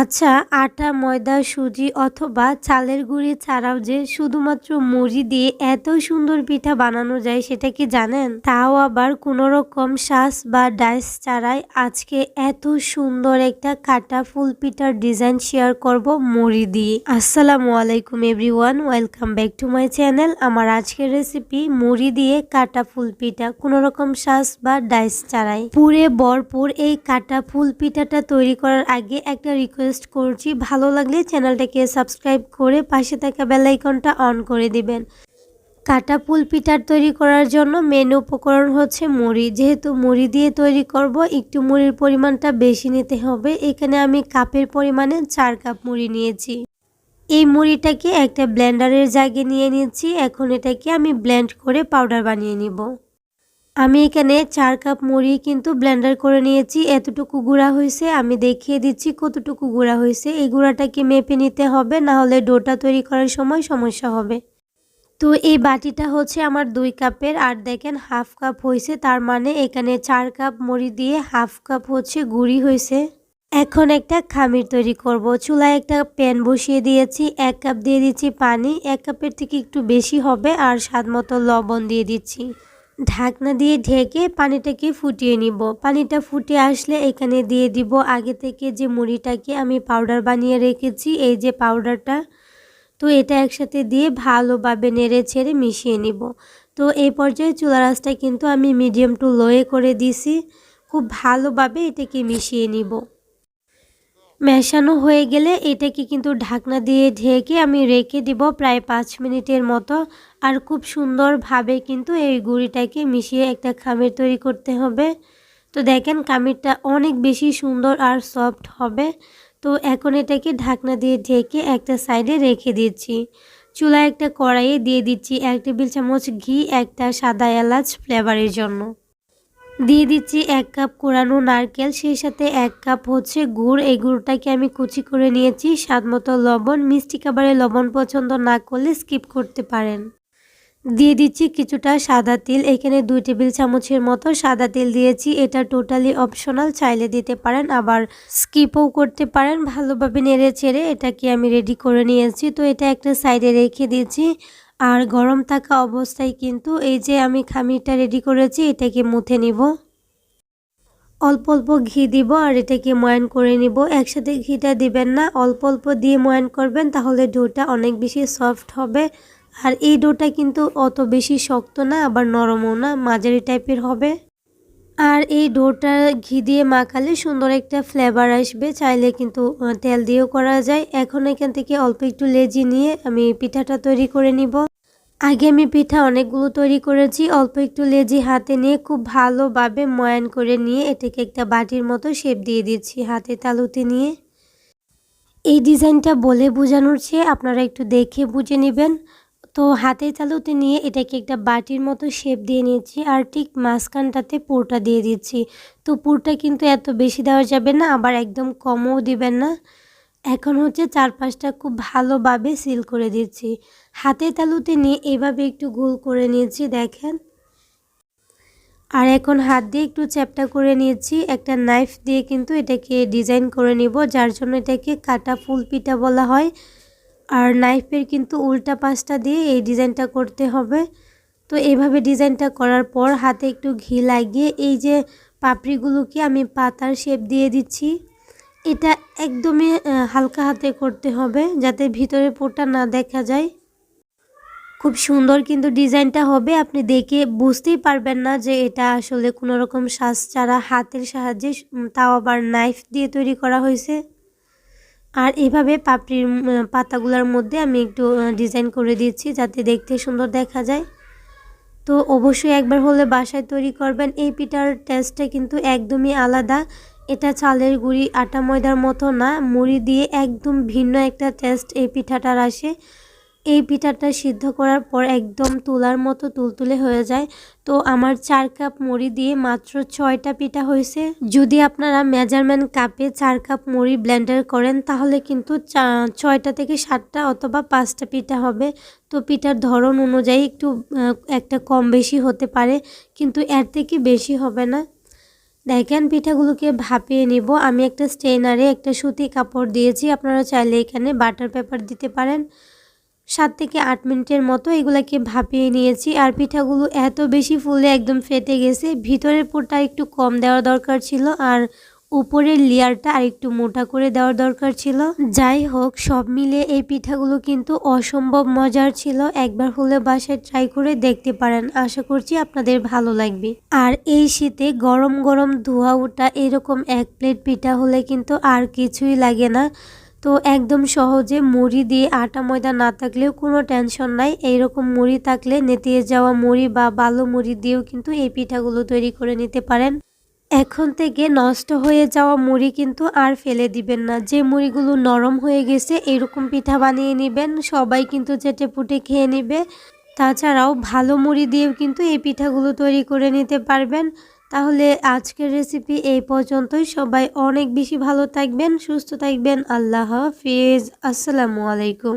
আচ্ছা আটা, ময়দা, সুজি অথবা চালের গুঁড়ি ছাড়াও যে শুধুমাত্র মুড়ি দিয়ে এত সুন্দর পিঠা বানানো যায় সেটা কি জানেন? তাও আবার কোনো রকম শ্বাস বা ডাইস ছাড়াই আজকে এত সুন্দর একটা কাটা ফুল পিঠার ডিজাইন শেয়ার করব মুড়ি দিয়ে। আসসালামু আলাইকুম everyone, welcome back to my channel. আমার আজকের রেসিপি মুড়ি দিয়ে কাটা ফুল পিঠা কোনো রকম শ্বাস বা ডাইস ছাড়াই। পুরে ভরপুর এই কাটা ফুল পিঠাটা তৈরি করার আগে একটা রিকোয়েস্ট করছি। ভালো লাগলে চ্যানেলটাকে সাবস্ক্রাইব করে পাশে থাকা বেলাইকনটা অন করে দিবেন। কাটা ফুল পিঠার তৈরি করার জন্য মেন উপকরণ হচ্ছে মুড়ি। যেহেতু মুড়ি দিয়ে তৈরি করব, একটু মুড়ির পরিমাণটা বেশি নিতে হবে। এখানে আমি কাপের পরিমাণে চার কাপ মুড়ি নিয়েছি। এই মুড়িটাকে একটা ব্লেন্ডারের জায়গায় নিয়ে নিচ্ছি। এখন এটাকে আমি ব্লেন্ড করে পাউডার বানিয়ে নিব। আমি এখানে চার কাপ মুড়ি কিন্তু ব্লেন্ডার করে নিয়েছি। এতটুকু গুঁড়া হয়েছে, আমি দেখিয়ে দিচ্ছি কতটুকু গুঁড়া হয়েছে। এই গুঁড়াটাকে মেপে নিতে হবে, না হলে ডোটা তৈরি করার সময় সমস্যা হবে। তো এই বাটিটা হচ্ছে আমার দুই কাপের, আর দেখেন হাফ কাপ হয়েছে, তার মানে এখানে চার কাপ মুড়ি দিয়ে হাফ কাপ হচ্ছে গুঁড়ি হয়েছে। এখন একটা খামির তৈরি করব। চুলায় একটা প্যান বসিয়ে দিয়েছি, এক কাপ দিয়ে দিচ্ছি পানি, এক কাপের থেকে একটু বেশি হবে, আর স্বাদ মতো লবণ দিয়ে দিচ্ছি। ঢাকনা দিয়ে ঢেকে পানিটাকে ফুটিয়ে নিব। পানিটা ফুটে আসলে এখানে দিয়ে দিব। আগে থেকে যে মুড়িটাকে আমি পাউডার বানিয়ে রেখেছি, এই যে পাউডারটা তো এটা একসাথে দিয়ে ভালোভাবে নেড়ে ছেড়ে মিশিয়ে নিব। তো এই পর্যায়ে চুলা রাসটা কিন্তু আমি মিডিয়াম টু লোয়ে করে দিছি। খুব ভালোভাবে এটাকে মিশিয়ে নিব। মেশানো হয়ে গেলে এটাকে কিন্তু ঢাকনা দিয়ে ঢেকে আমি রেখে দিব প্রায় পাঁচ মিনিটের মতো। আর খুব সুন্দরভাবে কিন্তু এই গুঁড়িটাকে মিশিয়ে একটা খামির তৈরি করতে হবে। তো দেখেন খামিরটা অনেক বেশি সুন্দর আর সফট হবে। তো এখন এটাকে ঢাকনা দিয়ে ঢেকে একটা সাইডে রেখে দিচ্ছি। চুলা একটা কড়াইয়ে দিয়ে দিচ্ছি এক টেবিল চামচ ঘি, একটা সাদা এলাচ ফ্লেভারের জন্য। দিয়ে দিচ্ছি এক কাপ কোরানো নারকেল, সেই সাথে এক কাপ হচ্ছে গুড়। এই গুড়টাকে আমি কুচি করে নিয়েছি। স্বাদ মতো লবণ, মিষ্টি খাবারে লবণ পছন্দ না করলে স্কিপ করতে পারেন। দিয়ে দিচ্ছি কিছুটা সাদা তিল। এখানে দুই টেবিল চামচের মতো সাদা তিল দিয়েছি। এটা টোটালি অপশনাল, চাইলে দিতে পারেন, আবার স্কিপও করতে পারেন। ভালোভাবে নেড়ে চেড়ে এটাকে আমি রেডি করে নিয়েছি। তো এটা একটা সাইডে রেখে দিয়েছি। আর গরম থাকা অবস্থায় কিন্তু এই যে আমি খামিরটা রেডি করেছি, এটাকে মুথে নিব। অল্প অল্প ঘি দিব আর এটাকে ময়ান করে নিব। একসাথে ঘিটা দিবেন না, অল্প অল্প দিয়ে ময়ান করবেন, তাহলে ডোটা অনেক বেশি সফট হবে। আর এই ডোটা কিন্তু অত বেশি শক্ত না, আবার নরমও না, মাঝারি টাইপের হবে। আর এই ডোটা ঘি দিয়ে মাখালে সুন্দর একটা ফ্লেভার আসবে, চাইলে কিন্তু তেল দিয়েও করা যায়। এখন এখান থেকে অল্প একটু লেজি নিয়ে আমি পিঠাটা তৈরি করে নিব। আগে আমি পিঠা অনেকগুলো তৈরি করেছি, অল্প একটু লেজি হাতে নিয়ে খুব ভালোভাবে ময়ান করে নিয়ে এটাকে একটা বাটির মতো শেপ দিয়ে দিচ্ছি হাতে তালুতে নিয়ে। এই ডিজাইনটা বলে বোঝানোর চেয়ে আপনারা একটু দেখে বুঝে নেবেন। তো হাতে তালুতে নিয়ে এটাকে একটা বাটির মতো শেপ দিয়ে নিয়েছি আর ঠিক মাঝখানটাতে পুরটা দিয়ে দিচ্ছি। তো পুরটা কিন্তু এত বেশি দেওয়া যাবে না, আবার একদম কমও দিবেন না। এখন হচ্ছে চারপাশটা খুব ভালোভাবে সিল করে দিচ্ছি। হাতে তালুতে নিয়ে এভাবে একটু গোল করে নিয়েছি, দেখেন। আর এখন হাত দিয়ে একটু চ্যাপটা করে নিয়েছি। একটা নাইফ দিয়ে কিন্তু এটাকে ডিজাইন করে নিব, যার জন্য এটাকে কাটা ফুল পিঠা বলা হয়। আর নাইফের কিন্তু উল্টা পাশটা দিয়ে এই ডিজাইনটা করতে হবে। তো এইভাবে ডিজাইনটা করার পর হাতে একটু ঘি লাগিয়ে এই যে পাপড়িগুলোকে আমি পাতার শেপ দিয়ে দিচ্ছি। এটা একদমই হালকা হাতে করতে হবে যাতে ভিতরে পোটা না দেখা যায়। খুব সুন্দর কিন্তু ডিজাইনটা হবে। আপনি দেখে বুঝতেই পারবেন না যে এটা আসলে কোনো রকম শ্বাস ছাড়া হাতের সাহায্যে তাও আবার নাইফ দিয়ে তৈরি করা হয়েছে। আর এভাবে পাপড়ির পাতাগুলোর মধ্যে আমি একটু ডিজাইন করে দিচ্ছি যাতে দেখতে সুন্দর দেখা যায়। তো অবশ্যই একবার হলে বাসায় তৈরি করবেন। এই পিঠার টেস্টটা কিন্তু একদমই আলাদা। এটা চালের গুঁড়ি, আটা ময়দার মতো না। মুড়ি দিয়ে একদম ভিন্ন একটা টেস্ট এই পিঠাটার আসে। এই পিঠাটা সিদ্ধ করার পর একদম তুলার মতো তুলতুলে হয়ে যায়। তো আমার চার কাপ মুড়ি দিয়ে মাত্র ছয়টা পিঠা হয়েছে। যদি আপনারা মেজারমেন্ট কাপে চার কাপ মুড়ি ব্লেন্ডার করেন, তাহলে কিন্তু ছয়টা থেকে সাতটা অথবা পাঁচটা পিঠা হবে। তো পিঠার ধরন অনুযায়ী একটু একটা কম বেশি হতে পারে, কিন্তু এর থেকে বেশি হবে না। দেখেন পিঠাগুলোকে ভাপিয়ে নিব। আমি একটা স্টেনারে একটা সুতি কাপড় দিয়েছি। আপনারা চাইলে এখানে বাটার পেপার দিতে পারেন। সাত থেকে আট মিনিটের মতো এগুলাকে ভাপিয়ে নিয়েছি আর পিঠাগুলো এত বেশি ফুলে একদম ফেটে গেছে। ভিতরের পুরটা একটু কম দেওয়া দরকার ছিল আর উপরের লেয়ারটা আর একটু মোটা করে দেওয়ার দরকার ছিল। যাই হোক, সব মিলে এই পিঠাগুলো কিন্তু অসম্ভব মজার ছিল। একবার হলে বাসায় ট্রাই করে দেখতে পারেন। আশা করছি আপনাদের ভালো লাগবে। আর এই শীতে গরম গরম ধোয়া ওঠা এরকম এক প্লেট পিঠা হলে কিন্তু আর কিছুই লাগে না। তো একদম সহজে মুড়ি দিয়ে আটা, ময়দা না থাকলেও কোনো টেনশন নাই। এইরকম মুড়ি থাকলে নেতিয়ে যাওয়া মুড়ি বা বালু মুড়ি দিয়েও কিন্তু এই পিঠাগুলো তৈরি করে নিতে পারেন। এখন থেকে নষ্ট হয়ে যাওয়া মুড়ি কিন্তু আর ফেলে দিবেন না। যে মুড়িগুলো নরম হয়ে গেছে এরকম পিঠা বানিয়ে নেবেন, সবাই কিন্তু চেটে পুটে খেয়ে নেবে। তাছাড়াও ভালো মুড়ি দিয়েও কিন্তু এই পিঠাগুলো তৈরি করে নিতে পারবেন। তাহলে আজকের রেসিপি এই পর্যন্তই। সবাই অনেক বেশি ভালো থাকবেন, সুস্থ থাকবেন। আল্লাহ হাফিজ। আসসালামু আলাইকুম।